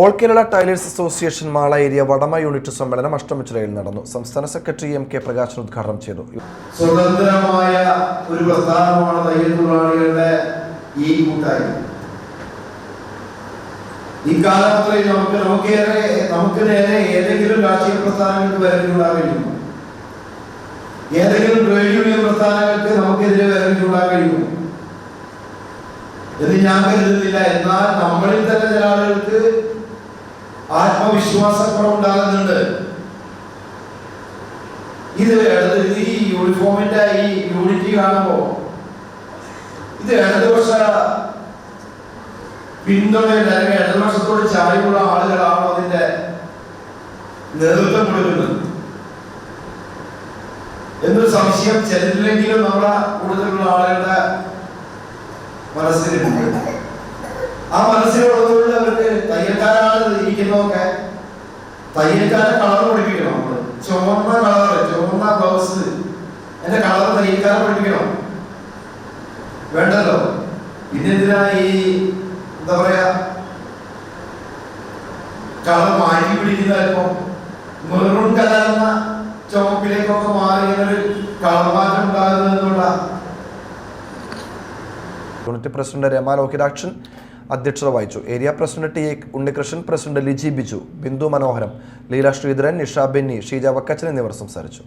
All Kerala tailors association Mala area Vadama unit സമ്മേളനം അഷ്ടമിച്ചിറയിൽ നടന്നു. സംസ്ഥാന സെക്രട്ടറി എം കെ പ്രകാശൻ ഉദ്ഘാടനം ചെയ്തു. സ്വതന്ത്രമായ ഒരു പ്രസ്ഥാനമാണ് തയ്യൽ തൊഴിലാളികളുടെ ഈ കൂട്ടായ്മ. ഇക്കാലത്രയും നമുക്ക് നമുക്കേറെ നമുക്ക് നേരെ ഏതെങ്കിലും രാഷ്ട്രീയ പ്രസ്ഥാനങ്ങൾക്ക് വരവിട്ടുണ്ടാൻ കഴിയുമോ ഏതെങ്കിലും ട്രേഡ് യൂണിയൻ പ്രസ്ഥാനങ്ങൾക്ക് നമുക്കെതിരെ വരവിട്ടുണ്ടാൻ എന്ന് ഞാൻ കരുതുന്നില്ല. എന്നാൽ നമ്മളിൽ തന്നെ ചില ആളുകൾക്ക് ആത്മവിശ്വാസക്കുറവ് ഉണ്ടാകുന്നുണ്ട് ഇത് ഈ യൂണിഫോമിന്റെ ഈ യൂണിറ്റി കാണുമ്പോ. ഇത് ഇടതുപക്ഷ പിന്തുണയുടെ അല്ലെങ്കിൽ ഇടതുപക്ഷത്തോട് ചായവുള്ള ആളുകളാണോ അതിന്റെ നേതൃത്വം കൊടുക്കുന്നത്? എന്നൊരു സംശയം ചിലരിലെങ്കിലും നമ്മളെ കൂടുതലുള്ള ആളുകളുടെ മനസ്സിലുണ്ട്. ആ മനസ്സിലുള്ളതുകൊണ്ട് അവർക്ക് തയ്യൽക്കാരെ കളർ പഠിപ്പിക്കണം നമ്മൾ. ചുവന്ന കളർ ചുവന്ന ബ്ലൗസ് എന്റെ കളർ തയ്യൽക്കാരെ പഠിപ്പിക്കണം. വേണ്ടല്ലോ? പിന്നെന്തിനാ ഈ എന്താ പറയാ കളർ മാറ്റി പിടിക്കുന്ന ഇപ്പൊ മെറൂൺ കലർന്ന ചുവപ്പിലേക്കൊക്കെ മാറി ഒരു കളർ മാറ്റം ഉണ്ടാകുന്നതെന്നുള്ള യൂണിറ്റ് പ്രസിഡന്റ് രമ ലോഹിരാക്ഷൻ അധ്യക്ഷത വഹിച്ചു. Area president T A Unnikrishnan president Liji Biju Bindu മനോഹരം ലീല ശ്രീധരൻ നിഷ ബെന്നി ഷീജ വക്കച്ചൻ എന്നിവർ സംസാരിച്ചു.